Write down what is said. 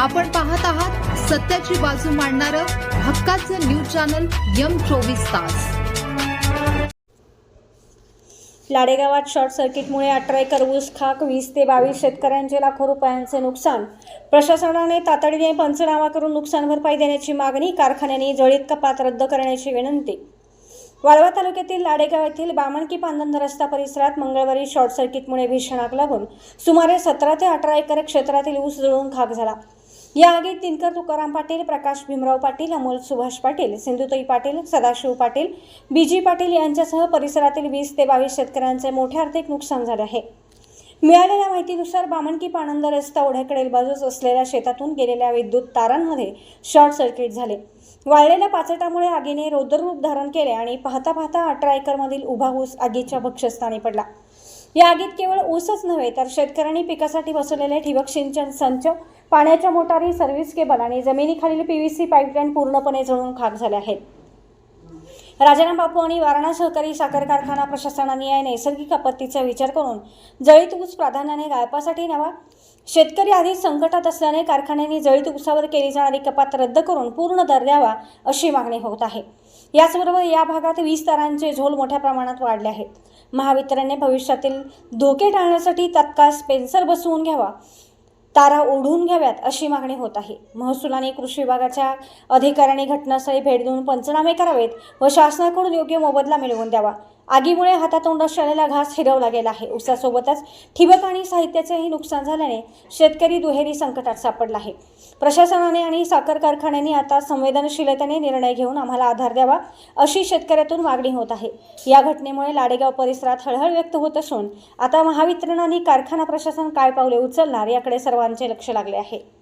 आपण पाहत आहात सत्याची बाजू मांडणारं हक्काचं न्यूज चॅनल यम चोवीस तास. लाडेगावात शॉर्ट सर्किटमुळे अठरा एकर ऊस खाक वीस ते बावीस शेतकऱ्यांचे लाखो रुपयांचे नुकसान. प्रशासनाने तातडीने पंचनामा करून नुकसान भरपाई देण्याची मागणी कारखान्याने जळीत कपात रद्द करण्याची विनंती. वाळवा तालुक्यातील लाडेगाव येथील बामणकी पांदन रस्ता परिसरात मंगळवारी शॉर्ट सर्किटमुळे भीषण आग लागून सुमारे सतरा ते अठरा एकर क्षेत्रातील ऊस जळून खाक झाला. या आगीत दिनकर तुकाराम पाटील प्रकाश भीमराव पाटील अमोल सुभाष पाटील सिंधुताई पाटील सदाशिव पाटील बीजी पाटील यांच्यासह परिसरातील वीस ते बावीस शेतकऱ्यांचे मोठे आर्थिक नुकसान झाले आहे. मिळालेल्या माहितीनुसार बामणकी पाणंद रस्ता ओढ्याकडील बाजूस असलेल्या शेतातून गेलेल्या विद्युत तारांमध्ये शॉर्ट सर्किट झाले. वाळलेल्या पाचटामुळे आगीने रौद्ररूप धारण केले आणि पाहता पाहता अठरा एकरमधील उभा ऊस आगीच्या भक्षस्थानी पडला. या आगीत केवळ ऊसच नव्हे तर शेतकऱ्यांनी पिकासाठी बसवलेले ठिबक सिंचन संच पाण्याच्या मोटारी सर्व्हिस केबल आणि जमिनीखालील सी पाईपलाईन पूर्णपणे जळून खाक झाले आहेत. राजाराम बापू आणि वारणा सहकारी साखर कारखाना प्रशासनाने या नैसर्गिक आपत्तीचा विचार करून जळीत ऊस प्राधान्याने गाळपासाठी न्यावा शेतकरी आधीच संकटात असल्याने कारखान्याने जळीत उसावर केली जाणारी कपात रद्द करून पूर्ण दर द्यावा अशी मागणी होत आहे. याचबरोबर या भागात वीज तारांचे झोल मोठ्या प्रमाणात वाढले आहेत. महावितरणने भविष्यातील धोके टाळण्यासाठी तत्काळ स्पेन्सर बसवून घ्यावा तारा ओढून घ्याव्यात अशी मागणी होत आहे. महसूल आणि कृषी विभागाच्या अधिकाऱ्यांनी घटनास्थळी भेट देऊन पंचनामे करावेत व शासनाकडून योग्य मोबदला मिळवून द्यावा. आगीमुळे हातातोंडात शाळेला घास हिरवला गेला आहे. ऊसासोबतच ठिबक आणि साहित्याचेही नुकसान झाल्याने शेतकरी दुहेरी संकटात सापडला आहे. प्रशासनाने आणि साखर कारखान्यांनी आता संवेदनशीलतेने निर्णय घेऊन आम्हाला आधार द्यावा अशी शेतकऱ्यातून मागणी होत आहे. या घटनेमुळे लाडेगाव परिसरात हळहळ व्यक्त होत असून आता महावितरण आणि कारखाना प्रशासन काय पावले उचलणार याकडे सर्वांचे लक्ष लागले आहे.